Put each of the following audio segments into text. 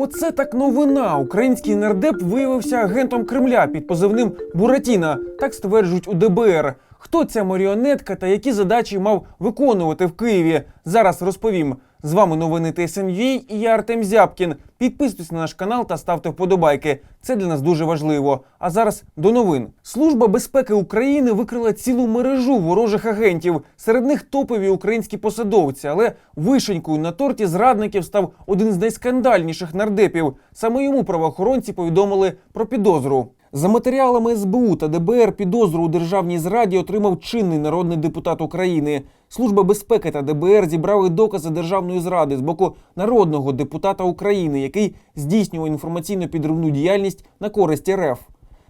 Оце так новина. Український нардеп виявився агентом Кремля під позивним Буратіна. Так стверджують у ДБР. Хто ця маріонетка та які задачі мав виконувати в Києві? Зараз розповім. З вами новини ТСНЮА і я Артем Зябкін. Підписуйтесь на наш канал та ставте вподобайки. Це для нас дуже важливо. А зараз до новин. Служба безпеки України викрила цілу мережу ворожих агентів. Серед них топові українські посадовці, але вишенькою на торті зрадників став один з найскандальніших нардепів. Саме йому правоохоронці повідомили про підозру. За матеріалами СБУ та ДБР підозру у державній зраді отримав чинний народний депутат України. Служба безпеки та ДБР зібрали докази державної зради з боку народного депутата України, який здійснював інформаційно підривну діяльність на користь РФ.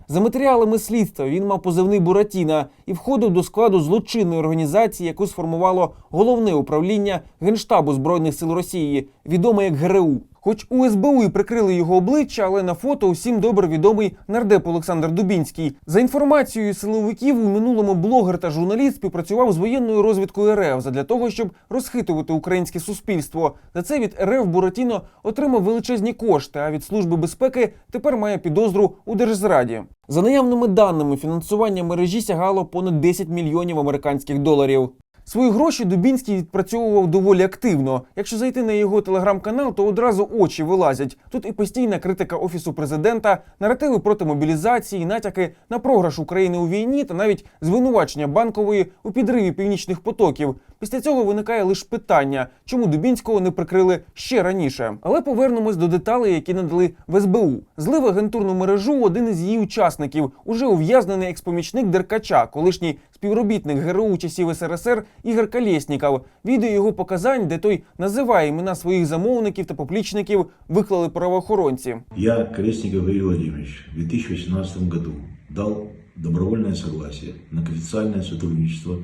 За матеріалами слідства він мав позивний Буратіна і входив до складу злочинної організації, яку сформувало головне управління Генштабу Збройних сил Росії, відоме як ГРУ. Хоч у СБУ і прикрили його обличчя, але на фото усім добре відомий нардеп Олександр Дубінський. За інформацією силовиків, у минулому блогер та журналіст співпрацював з воєнною розвідкою РФ задля того, щоб розхитувати українське суспільство. За це від РФ Буратіно отримав величезні кошти. А від служби безпеки тепер має підозру у держзраді. За наявними даними, фінансування мережі сягало понад 10 мільйонів американських доларів. Свої гроші Дубінський відпрацьовував доволі активно. Якщо зайти на його телеграм-канал, то одразу очі вилазять. Тут і постійна критика офісу президента, наративи проти мобілізації, натяки на програш України у війні та навіть звинувачення банкової у підриві північних потоків. Після цього виникає лише питання, чому Дубінського не прикрили ще раніше. Але повернемось до деталей, які надали в СБУ. Злив агентурну мережу один із її учасників, уже ув'язнений експомічник Деркача, колишній співробітник ГРУ часів СРСР Ігор Колєсніков. Відео його показань, де той називає імена своїх замовників та поплічників, виклали правоохоронці. Я, Колесников Игорь Владимирович, в 2018 году дал добровольное согласие на официальное сотрудничество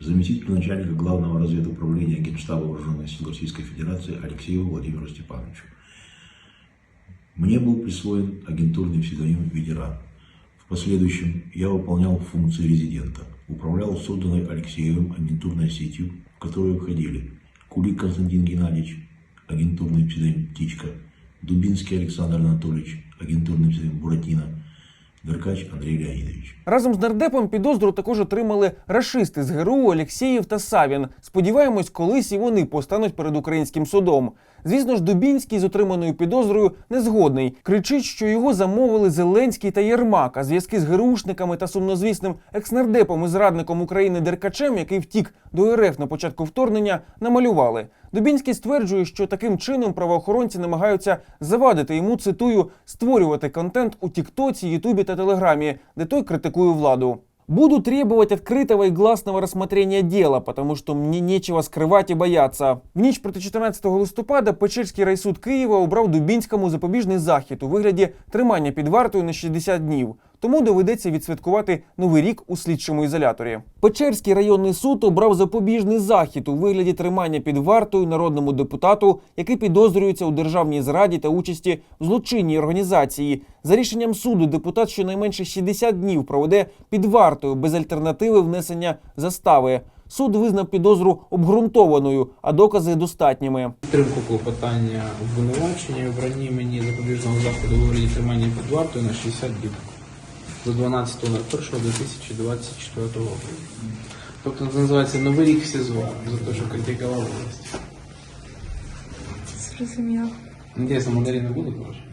заместителю начальника Главного разведуправления Генштаба Вооруженных сил Российской Федерации Алексею Владимиру Степановичу. Мне был присвоен агентурный псевдоним «Ветеран». В последующем я выполнял функции резидента, управлял созданной Алексеевым агентурной сетью, в которую входили Кулик Константин Геннадьевич, агентурный псевдоним «Птичка», Дубинский Александр Анатольевич, агентурный псевдоним «Буратино», Деркач Андрей Леонидович. Разом з нардепом підозру також отримали рашисти з ГРУ Олексєєв та Савін. Сподіваємось, колись і вони постануть перед українським судом. Звісно ж, Дубінський з отриманою підозрою не згодний. Кричить, що його замовили Зеленський та Єрмак, а зв'язки з ГРУшниками та сумнозвісним екснардепом і зрадником України Деркачем, який втік до РФ на початку вторгнення, намалювали. Дубінський стверджує, що таким чином правоохоронці намагаються завадити йому, цитую, створювати контент у Тіктоці, Ютубі та Телеграмі, де той критикує владу. Буду требовать открытого и гласного рассмотрения дела, потому что мне нечего скрывать и бояться. В ніч проти 14 листопада Печерський райсуд Києва обрав Дубінському запобіжний захід у вигляді тримання під вартою на 60 днів. Тому доведеться відсвяткувати новий рік у слідчому ізоляторі. Печерський районний суд обрав запобіжний захід у вигляді тримання під вартою народному депутату, який підозрюється у державній зраді та участі в злочинній організації. За рішенням суду депутат щонайменше 60 днів проведе під вартою без альтернативи внесення застави. Суд визнав підозру обґрунтованою, а докази достатніми. Підтримку клопотання обвинувачення і обранні мені запобіжного заходу у вигляді тримання під вартою на 60 діб до 12.01.2024 року. Тобто це називається новий рік в СІЗО за те, що критикував власть. Зрозуміло. Інтересно, мандарини будуть ваші?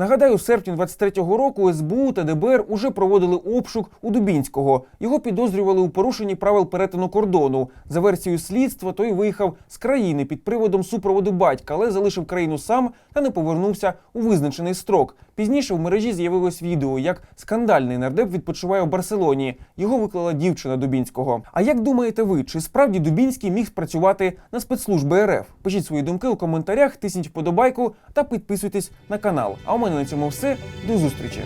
Нагадаю, в серпні 23-го року СБУ та ДБР уже проводили обшук у Дубінського. Його підозрювали у порушенні правил перетину кордону. За версією слідства, той виїхав з країни під приводом супроводу батька, але залишив країну сам та не повернувся у визначений строк. Пізніше в мережі з'явилось відео, як скандальний нардеп відпочиває в Барселоні. Його виклала дівчина Дубінського. А як думаєте ви, чи справді Дубінський міг спрацювати на спецслужби РФ? Пишіть свої думки у коментарях, тисніть вподобайку та підписуйтесь на канал. А у мене на цьому все. До зустрічі.